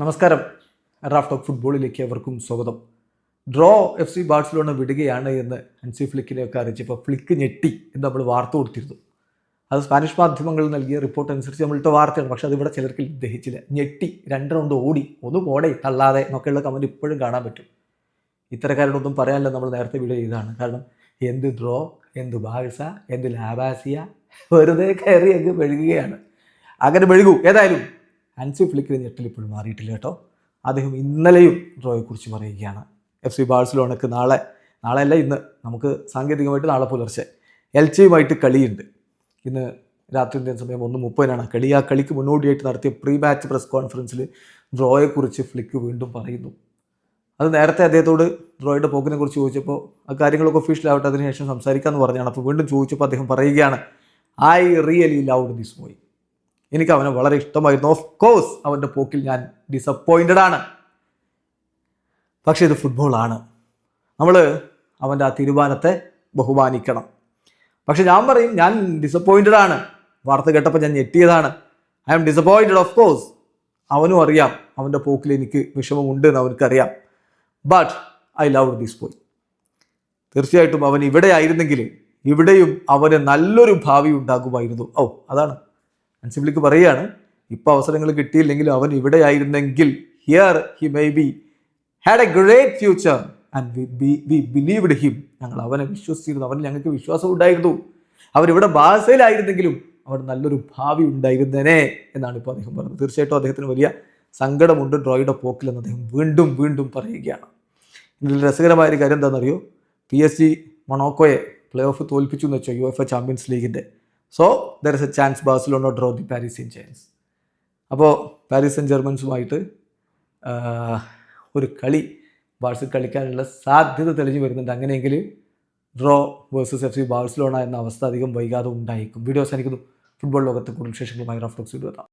നമസ്കാരം. Raf talk ഫുട്ബോളിലേക്ക് അവർക്കും സ്വാഗതം. ഡ്രോ എഫ് സി ബാഴ്സലോണ വിടുകയാണ് എന്ന് അൻസി ഫ്ലിക്കിനെയൊക്കെ അറിയിച്ചപ്പോൾ ഫ്ലിക്ക് ഞെട്ടി എന്ന് നമ്മൾ വാർത്ത കൊടുത്തിരുന്നു. അത് സ്പാനിഷ് മാധ്യമങ്ങൾ നൽകിയ റിപ്പോർട്ട് അനുസരിച്ച് നമ്മളിട്ട വാർത്തയാണ്. പക്ഷേ അതിവിടെ ചിലർക്ക് ദഹിച്ചില്ല ഞെട്ടി രണ്ട് റൗണ്ട് ഓടി ഒന്ന് പോടെ തള്ളാതെ എന്നൊക്കെയുള്ള കമന്റ് ഇപ്പോഴും കാണാൻ പറ്റും. ഇത്തരക്കാരോടൊന്നും പറയാനില്ല നമ്മൾ നേരത്തെ വീഡിയോ ചെയ്താണ് കാരണം എന്ത് ഡ്രോ എന്ത് ബാഴ്സ എന്ത് ലാബാസിയ വെറുതെ കയറി അങ്ങ് മെഴുകുകയാണ്. അങ്ങനെ മെഴുകൂ. ഏതായാലും ഹൻസി ഫ്ലിക്കിന് ഞെട്ടിൽ ഇപ്പോഴും മാറിയിട്ടില്ല കേട്ടോ. അദ്ദേഹം ഇന്നലെയും ഡ്രോയെക്കുറിച്ച് പറയുകയാണ്. എഫ് സി ബാഴ്സലോണക്ക് നാളെ നാളെ അല്ല ഇന്ന് നമുക്ക് സാങ്കേതികമായിട്ട് നാളെ പുലർച്ചെ എൽ ചിയുമായിട്ട് കളിയുണ്ട്. ഇന്ന് രാത്രി ഇന്ത്യൻ സമയം ഒന്ന് മുപ്പതിനാണ്. കളി ആ കളിക്ക് മുന്നോടിയായിട്ട് നടത്തിയ പ്രീ മാച്ച് പ്രസ് കോൺഫറൻസിൽ ഡ്രോയെക്കുറിച്ച് ഫ്ലിക്ക് വീണ്ടും പറയുന്നു. അത് നേരത്തെ അദ്ദേഹത്തോട് ഡ്രോയുടെ പോക്കിനെ കുറിച്ച് ചോദിച്ചപ്പോൾ ആ കാര്യങ്ങളൊക്കെ ഒഫീഷ്യലാവട്ടെ അതിനുശേഷം സംസാരിക്കാമെന്ന് പറഞ്ഞാണ്. അപ്പോൾ വീണ്ടും ചോദിച്ചപ്പോൾ അദ്ദേഹം പറയുകയാണ് I really loved this movie എനിക്ക് അവനെ വളരെ ഇഷ്ടമായിരുന്നു. ഓഫ് കോഴ്സ് അവന്റെ പോക്കിൽ ഞാൻ ഡിസപ്പോയിന്റഡ് ആണ്. പക്ഷേ ഇത് ഫുട്ബോളാണ് നമ്മൾ അവന്റെ ആ തീരുമാനത്തെ ബഹുമാനിക്കണം. പക്ഷെ ഞാൻ പറയും ഞാൻ ഡിസപ്പോയിന്റഡ് ആണ്. വാർത്ത കേട്ടപ്പോൾ ഞാൻ ഞെട്ടിയതാണ്. I am disappointed of course അവനും അറിയാം അവന്റെ പോക്കിൽ എനിക്ക് വിഷമമുണ്ട് എന്ന് അവനക്കറിയാം but I love this boy തീർച്ചയായിട്ടും അവൻ ഇവിടെ ആയിരുന്നെങ്കിൽ ഇവിടെയും അവന് നല്ലൊരു ഭാവി ഉണ്ടാകുമായിരുന്നു. ഓ അതാണ്. അൻസിബിളിക്ക് പറയുകയാണ് ഇപ്പോൾ അവസരങ്ങൾ കിട്ടിയില്ലെങ്കിലും അവൻ ഇവിടെ ആയിരുന്നെങ്കിൽ here he may be had a great future and we we believed him ഞങ്ങൾ അവനെ വിശ്വസിച്ചിരുന്നു അവന് ഞങ്ങൾക്ക് വിശ്വാസം ഉണ്ടായിരുന്നു. അവരിവിടെ ബാസയിലായിരുന്നെങ്കിലും അവിടെ നല്ലൊരു ഭാവി ഉണ്ടായിരുന്നേനെ എന്നാണ് ഇപ്പോൾ അദ്ദേഹം പറഞ്ഞത്. തീർച്ചയായിട്ടും അദ്ദേഹത്തിന് വലിയ സങ്കടമുണ്ട് ഡ്രോയുടെ പോക്കിലെന്ന് അദ്ദേഹം വീണ്ടും വീണ്ടും പറയുകയാണ്. ഇതിൽ രസകരമായ ഒരു കാര്യം എന്താണെന്നറിയോ? പി എസ് ജി മൊണോക്കോയെ പ്ലേ ഓഫ് തോൽപ്പിച്ചു എന്ന് വെച്ചോ യു എഫ് എ ചാമ്പ്യൻസ് ലീഗിന്റെ so there is a chance Barcelona draw the Paris Saint chance അപ്പോൾ പാരീസ് സെൻ ജർമ്മൻസുമായിട്ട് ഒരു കളി ബാഴ്സ കളിക്കാനുള്ള സാധ്യത തെളിഞ്ഞു വരുന്നുണ്ട്. അങ്ങനെയെങ്കിൽ draw versus F C Barcelona എന്ന അവസ്ഥ അധികം വൈകാതെ ഉണ്ടായേക്കും. വീഡിയോ അവസാനിക്കുന്നു. ഫുട്ബോൾ ലോകത്തെ കൂടുതൽ വിശേഷങ്ങളുമായി റഫ്ലോക്സ് വീഡിയോ